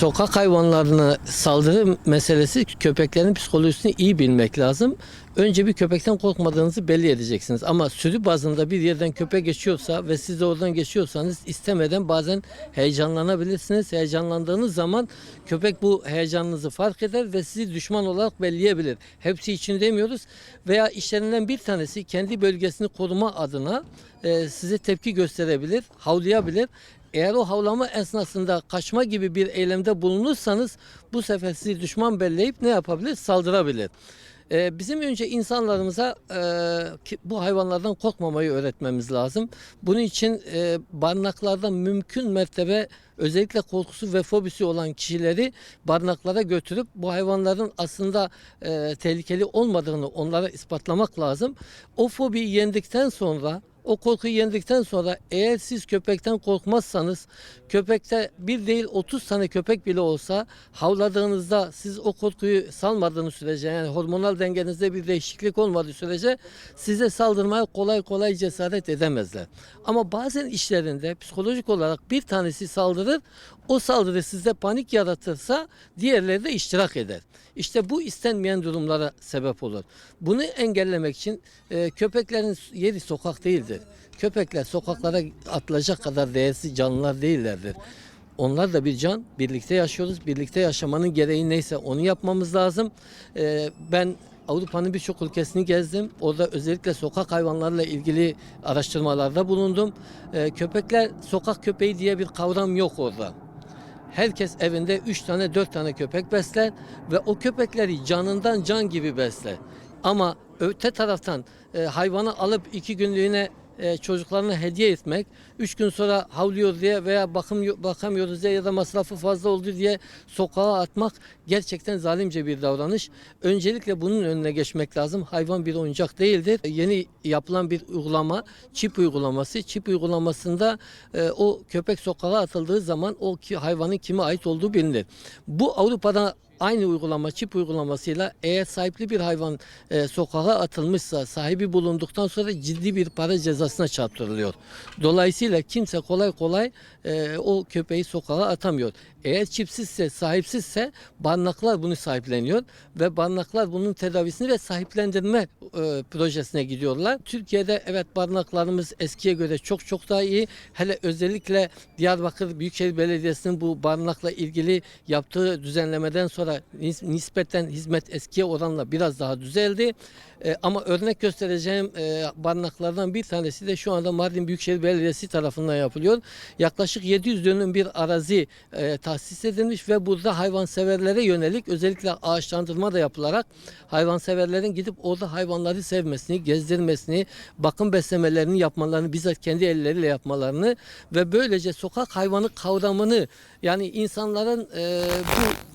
Sokak hayvanlarına saldırı meselesi köpeklerin psikolojisini iyi bilmek lazım. Önce bir köpekten korkmadığınızı belli edeceksiniz. Ama sürü bazında bir yerden köpek geçiyorsa ve siz de oradan geçiyorsanız istemeden bazen heyecanlanabilirsiniz. Heyecanlandığınız zaman köpek bu heyecanınızı fark eder ve sizi düşman olarak belleyebilir. Hepsi için demiyoruz. Veya işlerinden bir tanesi kendi bölgesini koruma adına e, size tepki gösterebilir, havlayabilir. Eğer o havlama esnasında kaçma gibi bir eylemde bulunursanız bu sefer sizi düşman belleyip ne yapabilir? Saldırabilir. Ee, bizim önce insanlarımıza e, bu hayvanlardan korkmamayı öğretmemiz lazım. Bunun için e, barınaklarda mümkün mertebe özellikle korkusu ve fobisi olan kişileri barınaklara götürüp bu hayvanların aslında e, tehlikeli olmadığını onlara ispatlamak lazım. O fobiyi yendikten sonra o korkuyu yendikten sonra eğer siz köpekten korkmazsanız köpekte bir değil 30 tane köpek bile olsa havladığınızda siz o korkuyu salmadığınız sürece yani hormonal dengenizde bir değişiklik olmadığı sürece size saldırmaya kolay kolay cesaret edemezler. Ama bazen işlerinde psikolojik olarak bir tanesi saldırır o saldırı sizde panik yaratırsa diğerleri de iştirak eder. İşte bu istenmeyen durumlara sebep olur. Bunu engellemek için e, köpeklerin yeri sokak değildir. Köpekler sokaklara atılacak kadar değersiz canlılar değillerdir. Onlar da bir can. Birlikte yaşıyoruz. Birlikte yaşamanın gereği neyse onu yapmamız lazım. E, ben Avrupa'nın birçok ülkesini gezdim. Orada özellikle sokak hayvanlarla ilgili araştırmalarda bulundum. E, köpekler, sokak köpeği diye bir kavram yok orada. Herkes evinde 3 tane 4 tane köpek besler ve o köpekleri canından can gibi besler. Ama öte taraftan e, hayvanı alıp iki günlüğüne e, çocuklarına hediye etmek, üç gün sonra havlıyor diye veya bakım bakamıyoruz diye ya da masrafı fazla oldu diye sokağa atmak gerçekten zalimce bir davranış. Öncelikle bunun önüne geçmek lazım. Hayvan bir oyuncak değildir. Yeni yapılan bir uygulama, çip uygulaması. Çip uygulamasında e, o köpek sokağa atıldığı zaman o ki, hayvanın kime ait olduğu bilinir. Bu Avrupa'da aynı uygulama çip uygulamasıyla eğer sahipli bir hayvan e, sokağa atılmışsa sahibi bulunduktan sonra ciddi bir para cezasına çarptırılıyor. Dolayısıyla kimse kolay kolay e, o köpeği sokağa atamıyor. Eğer çipsizse, sahipsizse barınaklar bunu sahipleniyor ve barınaklar bunun tedavisini ve sahiplendirme e, projesine gidiyorlar. Türkiye'de evet barınaklarımız eskiye göre çok çok daha iyi. Hele özellikle Diyarbakır Büyükşehir Belediyesi'nin bu barınakla ilgili yaptığı düzenlemeden sonra nis- nispeten hizmet eskiye oranla biraz daha düzeldi. E, ama örnek göstereceğim e, barınaklardan bir tanesi de şu anda Mardin Büyükşehir Belediyesi tarafından yapılıyor. Yaklaşık 700 dönüm bir arazi e, tahsis edilmiş ve burada hayvanseverlere yönelik özellikle ağaçlandırma da yapılarak hayvanseverlerin gidip orada hayvanları sevmesini, gezdirmesini, bakım beslemelerini yapmalarını, bizzat kendi elleriyle yapmalarını ve böylece sokak hayvanı kavramını yani insanların e, bu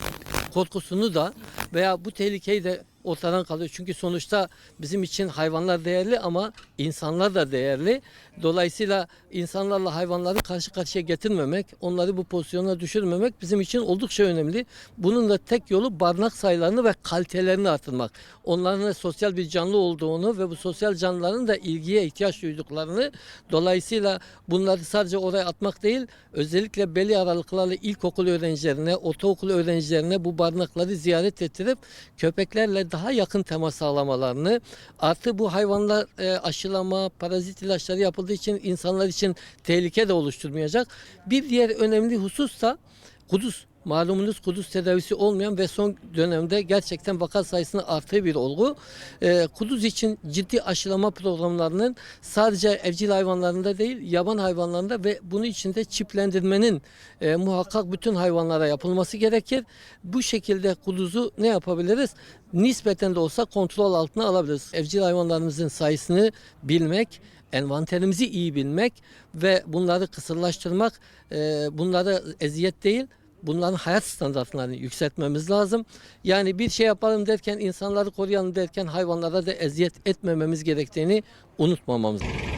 korkusunu da veya bu tehlikeyi de ortadan kalıyor. Çünkü sonuçta bizim için hayvanlar değerli ama insanlar da değerli. Dolayısıyla insanlarla hayvanları karşı karşıya getirmemek, onları bu pozisyona düşürmemek bizim için oldukça önemli. Bunun da tek yolu barınak sayılarını ve kalitelerini artırmak. Onların da sosyal bir canlı olduğunu ve bu sosyal canlıların da ilgiye ihtiyaç duyduklarını dolayısıyla bunları sadece oraya atmak değil, özellikle belli aralıklarla ilkokul öğrencilerine, ortaokul öğrencilerine bu barınakları ziyaret ettirip köpeklerle daha yakın temas sağlamalarını, artı bu hayvanlar e, aşılama, parazit ilaçları yapıldığı için insanlar için tehlike de oluşturmayacak. Bir diğer önemli husus da Kudüs. Malumunuz Kudüs tedavisi olmayan ve son dönemde gerçekten vaka sayısının arttığı bir olgu. Ee, Kudüs için ciddi aşılama programlarının sadece evcil hayvanlarında değil, yaban hayvanlarında ve bunun içinde çiplendirmenin e, muhakkak bütün hayvanlara yapılması gerekir. Bu şekilde Kudüs'ü ne yapabiliriz? Nispeten de olsa kontrol altına alabiliriz. Evcil hayvanlarımızın sayısını bilmek, envanterimizi iyi bilmek ve bunları kısırlaştırmak, e, bunları eziyet değil, bunların hayat standartlarını yükseltmemiz lazım. Yani bir şey yapalım derken, insanları koruyalım derken hayvanlara da eziyet etmememiz gerektiğini unutmamamız lazım.